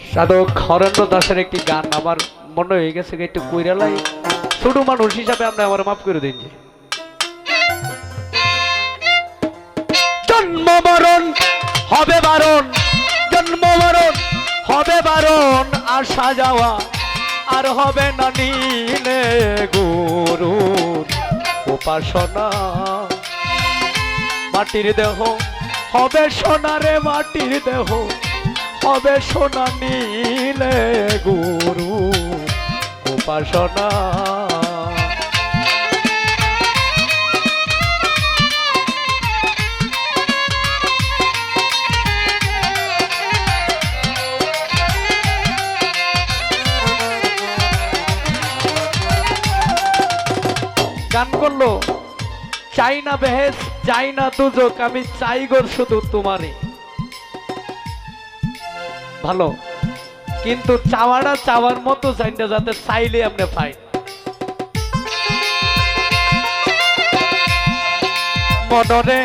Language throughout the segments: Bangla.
সাধক হরেন্দ্র দাসের একটি গান আমার মনে হয়ে গেছে একটু কইরালাই ছোট মানুষ হিসাবে আমরা আমার মাফ করে দিন জন্ম মরণ হবে বারণ জন্ম মরণ হবে বারণ আসা যাওয়া আর হবে না নীলে গুরু উপাসনা। মাটির দেহ হবে সোনারে মাটির দেহ হবে সোনা নীলে গুরু, উপাসনা। গান করল, চাই না বেহেস চাই না দুজক, আমি চাই গোর শুধু তোমারই। ভালো। কিন্তু চাওয়াটা চাওয়ার মতো চাই না যাতে চাইলে আপনি পাই। মনরে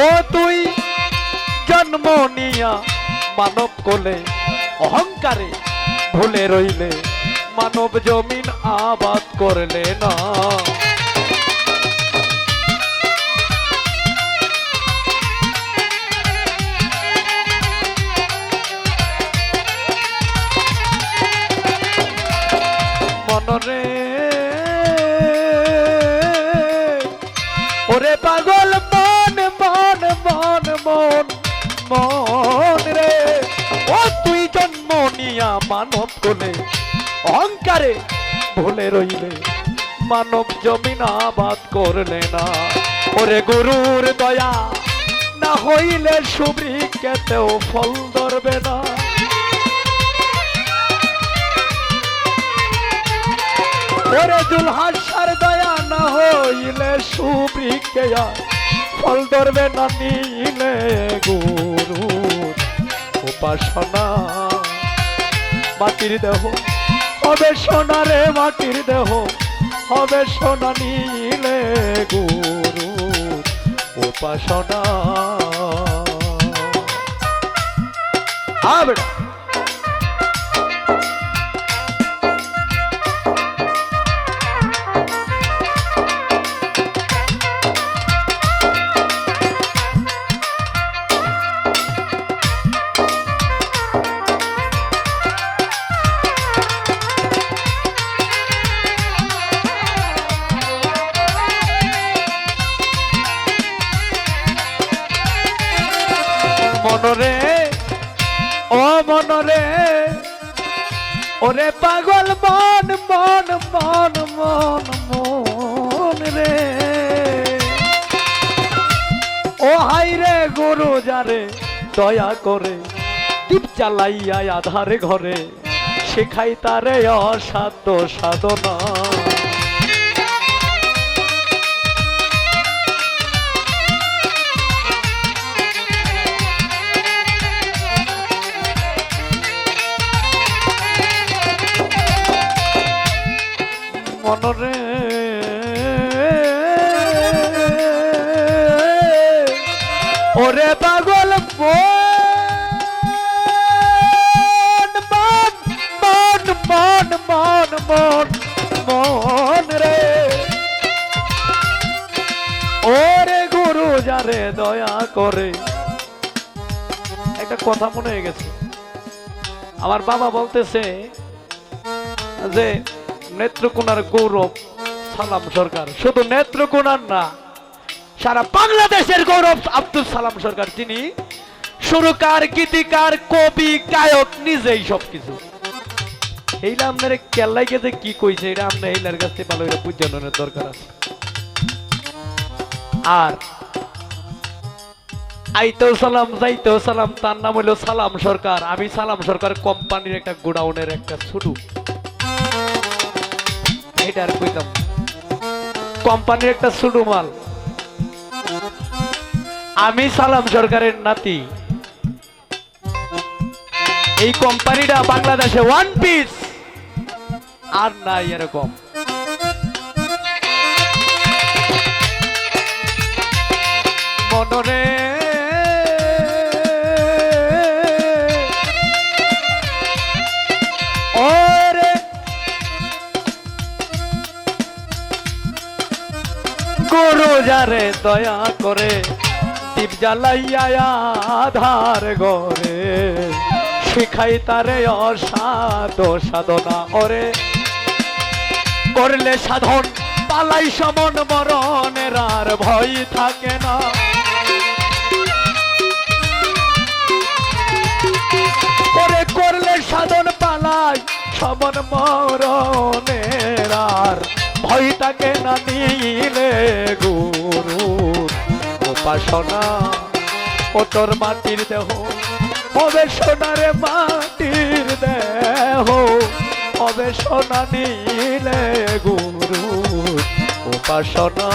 ও তুই জন্ম নিয়া মানব কোলে, অহংকারে ভুলে রইলে, মানব জমিন আবাদ করলে না। মন রে ও, তুই জন্ম নিয়া মানব কোলে অহংকারে ভুলে রইলে। মানব জমিন আবাদ করলে না। ওরে গুরুর দয়া, না হইলে সুবৃক্ষেতেও ফল ধরবে না। ওরে দুলহাসার দয়া, না হইলে সুবৃক্ষে ফল ধরবে না, নিলে গুরু। উপাসনা মাটির দেহ হবে সোনারে মাটির দেহ হবে সোনা নিলে গুরু উপাসনা। আবেড়া মনরে, ও মনরে, ওরে পাগল মন মন মন মন মন রে। ও হাই রে গুরু যারে, দয়া করে দীপ জ্বালাইয়া আধারে ঘরে, শেখাই তারে অসাধ্য সাধনা। মনরে। ওরে পাগল মন মন মন মন মন মন মন রে। ওরে গুরু যারে দয়া করে। একটা কথা মনে হয়ে গেছে। আমার বাবা বলতেছে যে নেত্রকোনার গৌরব, সালাম সরকার। শুধু নেত্রকোনার না, সারা বাংলাদেশের গৌরব, আব্দুল সালাম সরকার। তিনি সুরকার, গীতিকার, কবি, গায়ক, নিজেই সবকিছু। এইটা আপনার কেল্লাই গেছে কি কইছে, এটা আপনার এইলার কাছ থেকে ভালো এটা বুঝানোর দরকার আছে। আর আইতেও সালাম, যাইতেও সালাম, তার নাম হইল সালাম সরকার। আমি সালাম সরকার কোম্পানির একটা গোডাউনের একটা শুরু। এটা আর কইতাম। কোম্পানির একটা ছোট মাল আমি সালাম সরকারের নাতি। এই কোম্পানিটা বাংলাদেশে ওয়ান পিস আর নাই এরকম। মনরে যারে দয়া করে, দীপ জ্বালাইয়া আধার গরে শিখাই তারে অসাধ সাধনা ওরে করলে সাধন পালাই সমন মরণের আর ভয় থাকে না। ওরে করলে সাধন পালাই সমন মরণের উপাসনা ও তোর মাটির দেহ। হবে সোনারে মাটির দেহ। হবে সোনা নিলে গুরু উপাসনা।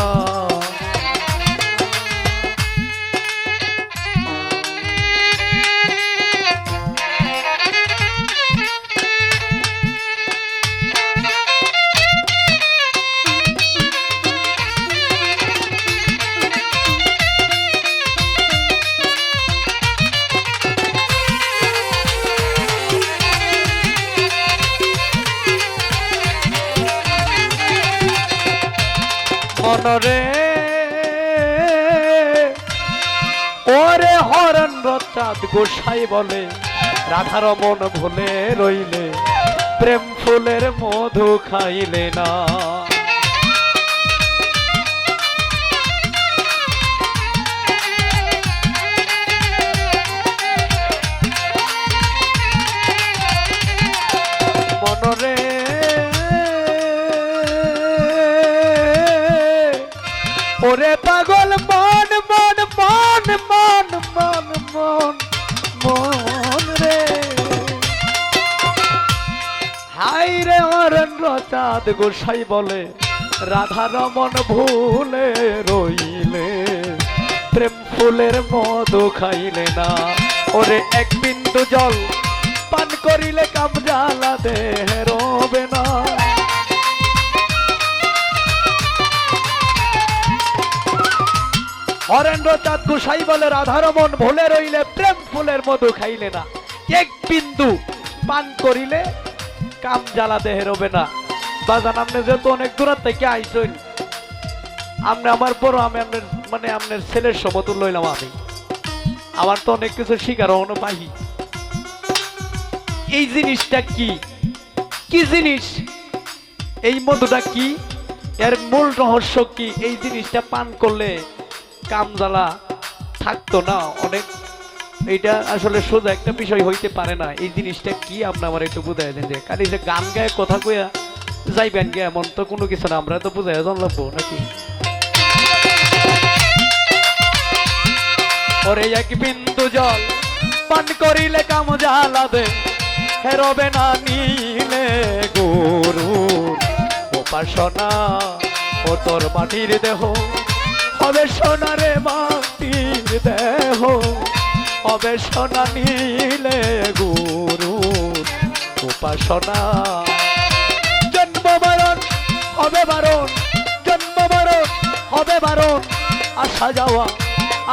চাঁদ গোসাই বলে রাধার মন ভুলে রইলে প্রেম ফুলের মধু খাইলে না। চাঁদ গোসাই বলে, রাধা রমন ভুলে রইলে, প্রেম ফুলের মধু খাইলে না। ওরে এক বিন্দু জল পান করিলে কাম জ্বালা দেহে না। হরেন্দ্র চাঁদ গোসাই বলে রাধারমন ভুলে রইলে, প্রেম ফুলের মধু খাইলে না। এক বিন্দু পান করিলে কাম জ্বালা দেহে রবে না। বাজান, আপনি যেহেতু অনেক দূর থেকে আইসইন, আপনি আমার বড়, আমি আপনার মানে আপনার ছেলের সমতুল লইলাম আমি। আমার তো অনেক কিছু শিকার হনো পাহি এই জিনিসটা কি? কি জিনিস? এই মধুটা কি? এর মূল রহস্য কি? এই জিনিসটা পান করলে কাম জ্বালা থাকতো না, অনেক এইটা আসলে সোজা একটা বিষয় হইতে পারে না। এই জিনিসটা কি? আপনি আমার একটু বুঝাই দেন যে, খালি যে গান গায়ে কথা কইয়া যাইবেন গে এমন তো কোনো কিছু না, আমরা তো বুঝাই জানলাম নাকি? ওরে এক বিন্দু জল পান করিলে কাম জ্বালা দে, হেরবে না নিলে গুরু। উপাসনা ও তোর মাটির দেহ, হবে সোনারে মাটির দেহ। সোনা নিলে গুরু, উপাসনা। জন্ম বারণ হবে বারণ, জন্ম বারণ হবে বারণ, আসা যাওয়া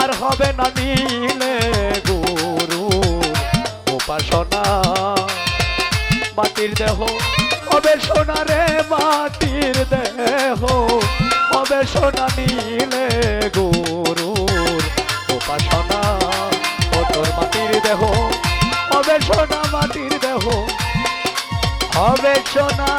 আর হবে না নিলে গুরু, উপাসনা। মাটির দেহ হবে সোনারে মাটির দেহ হবে সোনা নিলে গুরুর উপাসনা। তোর মাটির দেহ হবে সোনা মাটির দেহ হবে সোনা